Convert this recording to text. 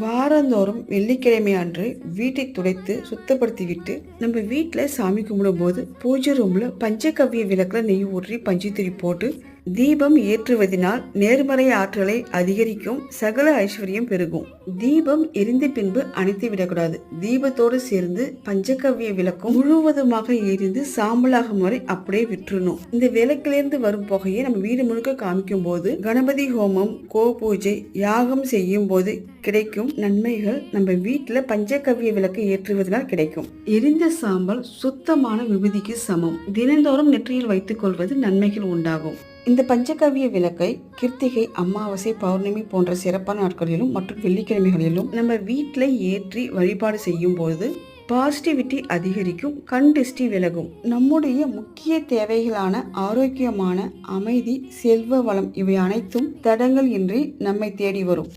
வாரந்தோறும் வெள்ளிக்கிழமை அன்று வீட்டை துடைத்து சுத்தப்படுத்திவிட்டு நம்ம வீட்டில் சாமி கும்பிடும்போது பூஜை ரூமில் பஞ்சகவ்ய விளக்கில் நெய் ஊற்றி பஞ்சுத்திரி போட்டு தீபம் ஏற்றுவதனால் நேர்மறை ஆற்றலை அதிகரிக்கும் சகல ஐஸ்வர்யம் பெருகும். தீபம் எரிந்த பின்பு அணைத்து விடக்கூடாது. தீபத்தோடு சேர்ந்து பஞ்சகவ்ய விளக்கும் முழுவதுமாக எரிந்து சாம்பலாகும் வரை அப்படியே விட்டுறணும். இந்த விளக்கிலிருந்து வரும் புகையை நம்ம வீடு முழுக்க காமிக்கும் போது கணபதி ஹோமம் கோ பூஜை யாகம் செய்யும் போது கிடைக்கும் நன்மைகள் நம்ம வீட்டுல பஞ்சகவ்ய விளக்கு ஏற்றுவதனால் கிடைக்கும். எரிந்த சாம்பல் சுத்தமான விபூதிக்கு சமம். தினந்தோறும் நெற்றியில் வைத்துக் கொள்வது நன்மைகள் உண்டாகும். இந்த பஞ்சகவ்ய விளக்கை கிருத்திகை அமாவாசை பௌர்ணமி போன்ற சிறப்பான நாட்களிலும் மற்றும் வெள்ளிக்கிழமைகளிலும் நம்ம வீட்டில் ஏற்றி வழிபாடு செய்யும் போது பாசிட்டிவிட்டி அதிகரிக்கும் கண் திருஷ்டி விலகும். நம்முடைய முக்கிய தேவைகளான ஆரோக்கியமான அமைதி செல்வ வளம் இவை அனைத்தும் தடங்கள் இன்றி நம்மை தேடி வரும்.